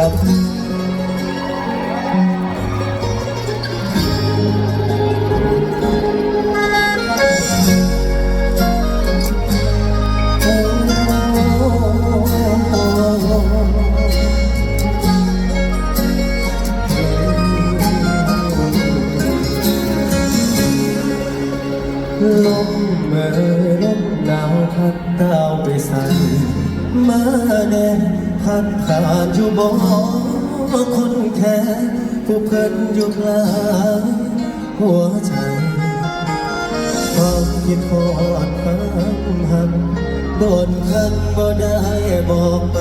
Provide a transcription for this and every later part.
ครับลมเมื่อลมหนาวพัดดาวไปใส่มาแน่ พัดผ่านอยู่บ่คนแค่ผู้เพิ่นอยู่กลางหัวใจความคิดทอดความหักโดนคันบ่ได้บอกไป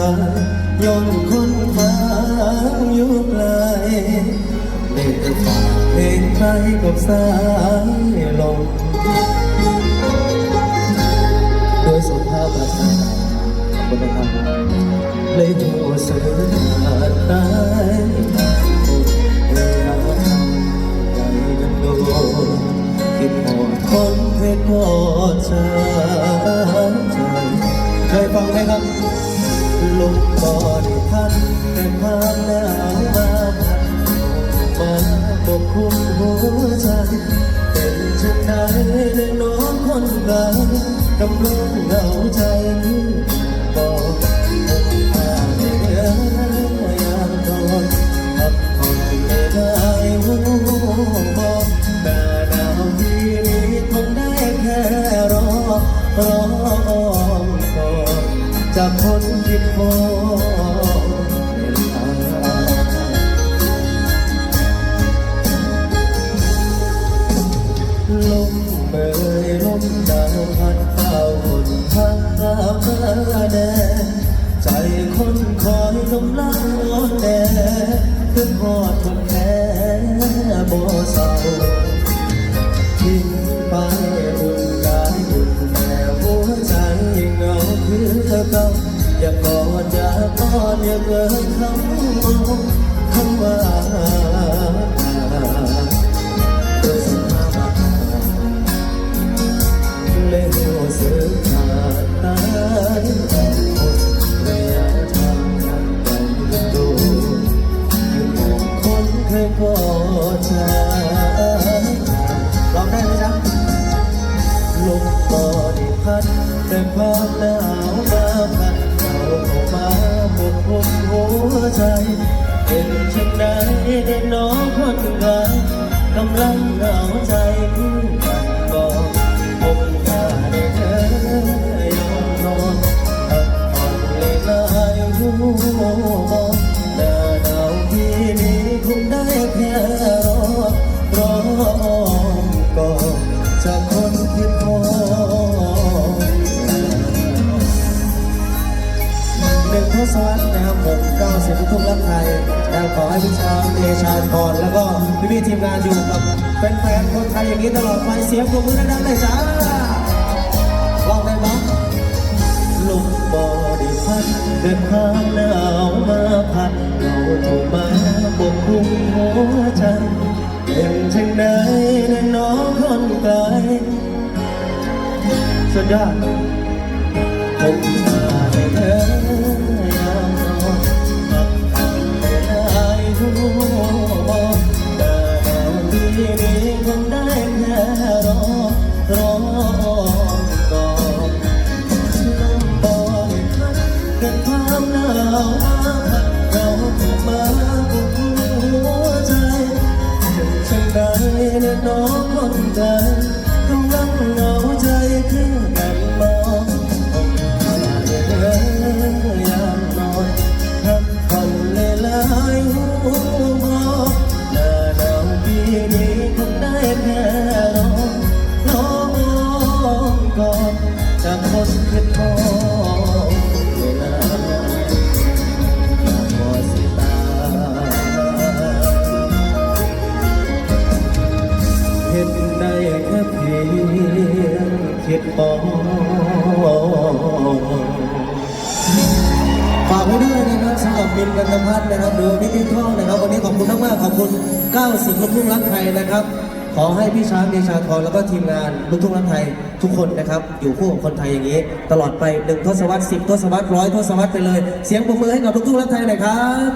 ย้อนคนฟังอยู่ไกลได้แต่ฝากเพลงไทยกับสายลมโดยสุภาพภาษาบนคำ เลยหัวเสือตายเรียกใจนั้นโดนคิดหอดคนเพชรกอดชาใจเคยฟังไหมครับลุกบ่อได้พันแต่ความหนาวมาพัดมาปกคลุมหัวใจเป็นเช่นใดในน้องคนกลางกำลังเหงาใจ คนแค่บ่เศร้าทิ้งไปบุญกายบุญแม่หัวใจยังเหงาคือเก่าอย่ากอดอย่ากอดอย่าเกินคำมองคำว่า พอใจร้องได้ไหมจ๊ะลมก็ได้พัดแต่ความหนาวมาพัดเราเข้ามาบกคลุมหัวใจ เป็นเช่นใดได้น้องคนกลางกำลังเหงาใจคือกันบอกผมถ้าได้เธอยอมนอนพักผ่อนเลยลายหัว หนึ่งทศวรรษนะครับผมเก้าสิบทุกรักไทยแล้วขอให้พี่ชาวเดชาพรแล้วก็พี่พี่ทีมงานอยู่กับแฟนๆคนไทยอย่างนี้ตลอดไปเสียงปรบมือดังๆเลยจ้าลองได้ไหมลมบอดีพัดเดินทางหนาวมาพัดเราถูกมาปกคลุมหัวใจเป็นเช่นใดในน้องคนไกลสุดยอดผมมา ดในน้องคนใจกำลังเหงาใจคือกันมองยามนอนพักผ่อนเลยลายหูบอกหน้าหนาวปีนี้คงได้แค่รอรอก่อนจากคนคิด ดมองฝากไว้ด้วยนะครับสำหรับบินกันตพัฒน์นะครับดูพี่พี่ท่องนะครับ วันนี้ขอบคุณมากๆขอบคุณ90ลูกทุ่งรักไทยนะครับ ขอให้พี่ช้างเดชาธรแล้วก็ทีมงานลูกทุ่งรักไทยทุกคนนะครับ อยู่คู่กับคนไทยอย่างนี้ ตลอดไปหนึ่งทศวรรษสิบทศวรรษร้อยทศวรรษไปเลย เสียงปรบมือให้กับลูกทุ่งรักไทยหน่อยครับ